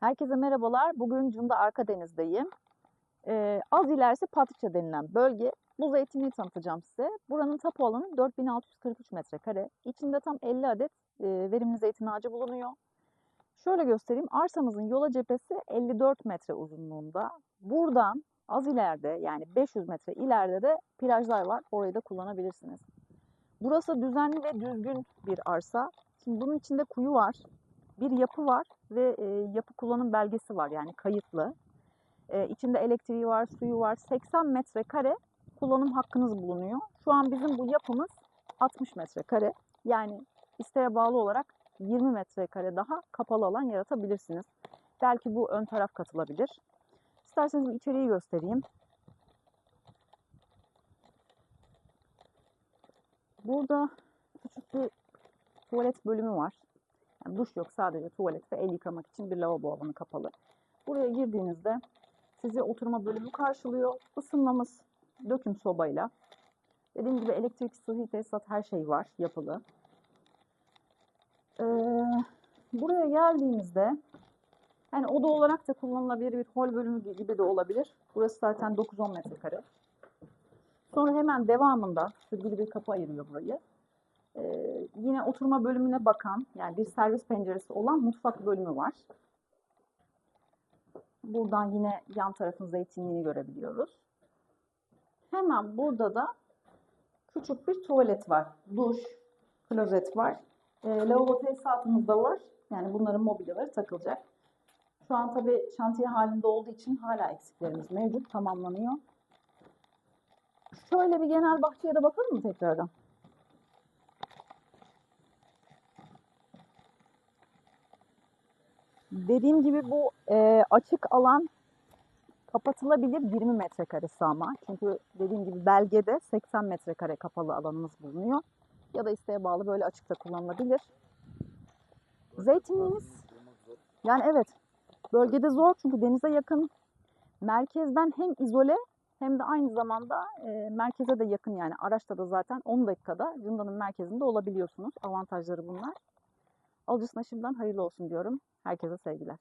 Herkese merhabalar. Bugün Cunda Arka Deniz'deyim. Ee, az ilerisi Patriçe denilen bölge. Bu zeytinliği tanıtacağım size. Buranın tapu alanı 4643 metrekare. İçinde tam 50 adet e, verimli zeytin ağacı bulunuyor. Şöyle göstereyim. Arsamızın yola cephesi 54 metre uzunluğunda. Buradan az ileride yani 500 metre ileride de plajlar var. Orayı da kullanabilirsiniz. Burası düzenli ve düzgün bir arsa. Şimdi bunun içinde kuyu var, bir yapı var ve e, yapı kullanım belgesi var yani kayıtlı. E, içinde elektriği var, suyu var. 80 metrekare kullanım hakkınız bulunuyor. Şu an bizim bu yapımız 60 metrekare. Yani isteğe bağlı olarak 20 metrekare daha kapalı alan yaratabilirsiniz. Belki bu ön taraf katılabilir. İsterseniz bir içeriği göstereyim. Burada küçük bir tuvalet bölümü var. Yani duş yok sadece tuvalet ve el yıkamak için bir lavabo alanı kapalı. Buraya girdiğinizde sizi oturma bölümü karşılıyor. Isınmamız döküm sobayla. Dediğim gibi elektrik, sıhhi tesisat her şey var yapılı. Ee, buraya geldiğimizde yani oda olarak da kullanılabilir bir hol bölümü gibi de olabilir. Burası zaten 9-10 metrekare. Sonra hemen devamında sürgülü bir kapı ayırıyor burayı. Ee, yine oturma bölümüne bakan yani bir servis penceresi olan mutfak bölümü var. Buradan yine yan tarafın zeytinliğini görebiliyoruz. Hemen burada da küçük bir tuvalet var. Duş, klozet var. E, lavabo tesisatımız da var. Yani bunların mobilyaları takılacak. Şu an tabii şantiye halinde olduğu için hala eksiklerimiz mevcut. Tamamlanıyor. Şöyle bir genel bahçeye de bakalım mı tekrardan? Dediğim gibi bu e, açık alan kapatılabilir 20 metrekaresi ama. Çünkü dediğim gibi belgede 80 metrekare kapalı alanımız bulunuyor. Ya da isteğe bağlı böyle açıkta kullanılabilir. Zeytinliğimiz yani evet bölgede zor çünkü denize yakın. Merkezden hem izole hem de aynı zamanda e, merkeze de yakın yani araçta da zaten 10 dakikada Cunda'nın merkezinde olabiliyorsunuz. Avantajları bunlar. Alıcısına şimdiden hayırlı olsun diyorum. Herkese sevgiler.